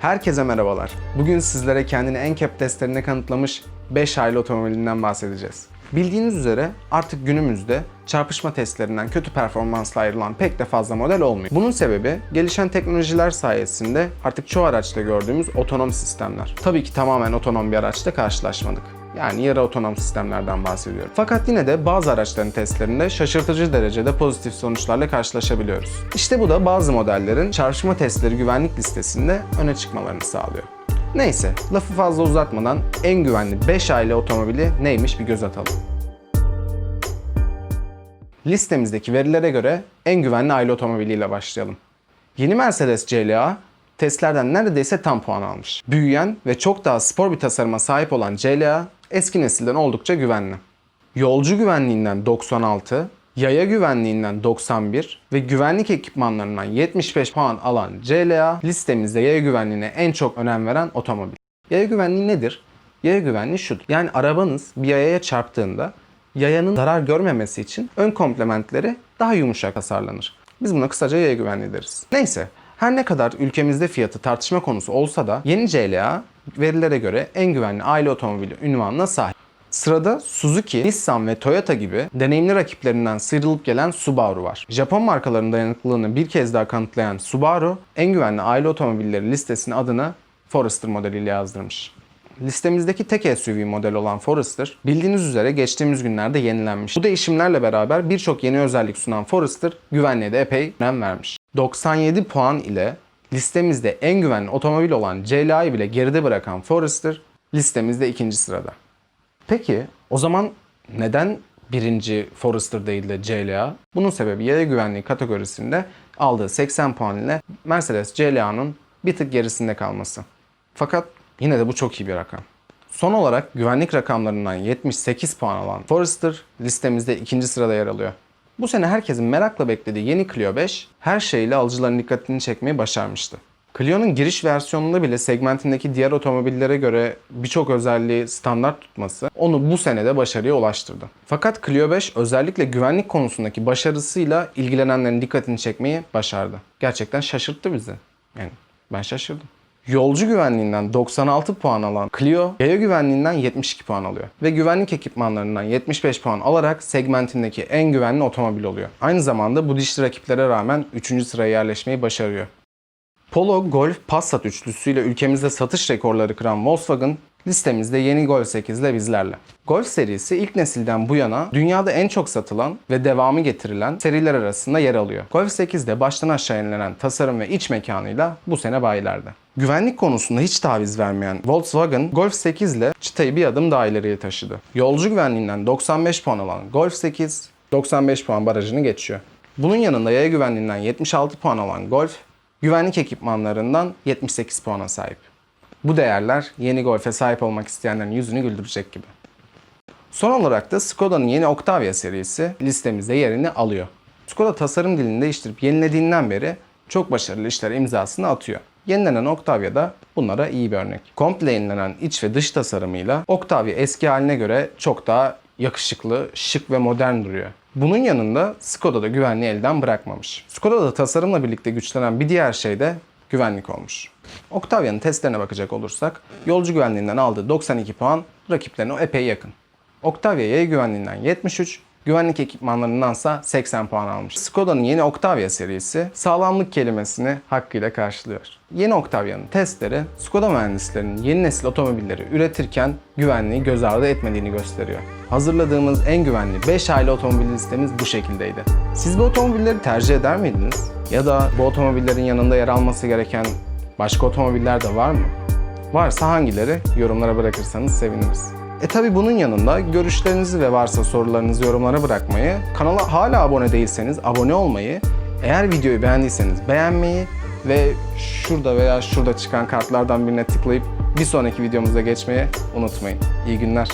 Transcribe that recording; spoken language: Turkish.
Herkese merhabalar. Bugün sizlere kendini NCAP testlerinde kanıtlamış 5 aile otomobilinden bahsedeceğiz. Bildiğiniz üzere artık günümüzde çarpışma testlerinden kötü performansla ayrılan pek de fazla model olmuyor. Bunun sebebi gelişen teknolojiler sayesinde artık çoğu araçta gördüğümüz otonom sistemler. Tabii ki tamamen otonom bir araçta karşılaşmadık. Yani yarı otonom sistemlerden bahsediyorum. Fakat yine de bazı araçların testlerinde şaşırtıcı derecede pozitif sonuçlarla karşılaşabiliyoruz. İşte bu da bazı modellerin çarpışma testleri güvenlik listesinde öne çıkmalarını sağlıyor. Neyse, lafı fazla uzatmadan en güvenli 5 aile otomobili neymiş bir göz atalım. Listemizdeki verilere göre en güvenli aile otomobiliyle başlayalım. Yeni Mercedes CLA testlerden neredeyse tam puan almış. Büyüyen ve çok daha spor bir tasarıma sahip olan CLA eski nesilden oldukça güvenli. Yolcu güvenliğinden 96, yaya güvenliğinden 91 ve güvenlik ekipmanlarından 75 puan alan CLA listemizde yaya güvenliğine en çok önem veren otomobil. Yaya güvenliği nedir? Yaya güvenliği şudur. Yani arabanız bir yayaya çarptığında yayanın zarar görmemesi için ön komplementleri daha yumuşak tasarlanır. Biz buna kısaca yaya güvenliği deriz. Neyse, her ne kadar ülkemizde fiyatı tartışma konusu olsa da yeni CLA verilere göre en güvenli aile otomobili ünvanına sahip. Sırada Suzuki, Nissan ve Toyota gibi deneyimli rakiplerinden sıyrılıp gelen Subaru var. Japon markalarının dayanıklılığını bir kez daha kanıtlayan Subaru, en güvenli aile otomobilleri listesine adını Forester modeliyle yazdırmış. Listemizdeki tek SUV model olan Forester, bildiğiniz üzere geçtiğimiz günlerde yenilenmiş. Bu değişimlerle beraber birçok yeni özellik sunan Forester, güvenliğe de epey önem vermiş. 97 puan ile listemizde en güvenli otomobil olan CLA'yı bile geride bırakan Forester, listemizde ikinci sırada. Peki o zaman neden birinci Forester değil de CLA? Bunun sebebi yaya güvenliği kategorisinde aldığı 80 puan ile Mercedes CLA'nın bir tık gerisinde kalması. Fakat yine de bu çok iyi bir rakam. Son olarak güvenlik rakamlarından 78 puan alan Forester listemizde ikinci sırada yer alıyor. Bu sene herkesin merakla beklediği yeni Clio 5 her şeyle alıcıların dikkatini çekmeyi başarmıştı. Clio'nun giriş versiyonunda bile segmentindeki diğer otomobillere göre birçok özelliği standart tutması onu bu senede başarıya ulaştırdı. Fakat Clio 5 özellikle güvenlik konusundaki başarısıyla ilgilenenlerin dikkatini çekmeyi başardı. Gerçekten şaşırttı bizi. Yani ben şaşırdım. Yolcu güvenliğinden 96 puan alan Clio, yaya güvenliğinden 72 puan alıyor. Ve güvenlik ekipmanlarından 75 puan alarak segmentindeki en güvenli otomobil oluyor. Aynı zamanda bu dişli rakiplere rağmen 3. sıraya yerleşmeyi başarıyor. Polo, Golf, Passat üçlüsüyle ülkemizde satış rekorları kıran Volkswagen listemizde yeni Golf 8 ile bizlerle. Golf serisi ilk nesilden bu yana dünyada en çok satılan ve devamı getirilen seriler arasında yer alıyor. Golf 8 de baştan aşağı yenilenen tasarım ve iç mekanıyla bu sene bayilerde. Güvenlik konusunda hiç taviz vermeyen Volkswagen Golf 8 ile çıtayı bir adım daha ileriye taşıdı. Yolcu güvenliğinden 95 puan alan Golf 8 95 puan barajını geçiyor. Bunun yanında yaya güvenliğinden 76 puan alan Golf güvenlik ekipmanlarından 78 puana sahip. Bu değerler yeni Golf'e sahip olmak isteyenlerin yüzünü güldürecek gibi. Son olarak da Skoda'nın yeni Octavia serisi listemizde yerini alıyor. Skoda tasarım dilini değiştirip yenilediğinden beri çok başarılı işler imzasını atıyor. Yenilenen Octavia da bunlara iyi bir örnek. Komple yenilenen iç ve dış tasarımıyla Octavia eski haline göre çok daha yakışıklı, şık ve modern duruyor. Bunun yanında Skoda da güvenliği elden bırakmamış. Skoda da tasarımla birlikte güçlenen bir diğer şey de güvenlik olmuş. Octavia'nın testlerine bakacak olursak yolcu güvenliğinden aldığı 92 puan rakiplerine epey yakın. Octavia yaya güvenliğinden 73, güvenlik ekipmanlarındansa 80 puan almış. Skoda'nın yeni Octavia serisi sağlamlık kelimesini hakkıyla karşılıyor. Yeni Octavia'nın testleri Skoda mühendislerinin yeni nesil otomobilleri üretirken güvenliği göz ardı etmediğini gösteriyor. Hazırladığımız en güvenli 5 aile otomobil listemiz bu şekildeydi. Siz bu otomobilleri tercih eder miydiniz? Ya da bu otomobillerin yanında yer alması gereken başka otomobiller de var mı? Varsa hangileri yorumlara bırakırsanız seviniriz. E tabi bunun yanında görüşlerinizi ve varsa sorularınızı yorumlara bırakmayı, kanala hala abone değilseniz abone olmayı, eğer videoyu beğendiyseniz beğenmeyi ve şurada veya şurada çıkan kartlardan birine tıklayıp bir sonraki videomuza geçmeyi unutmayın. İyi günler.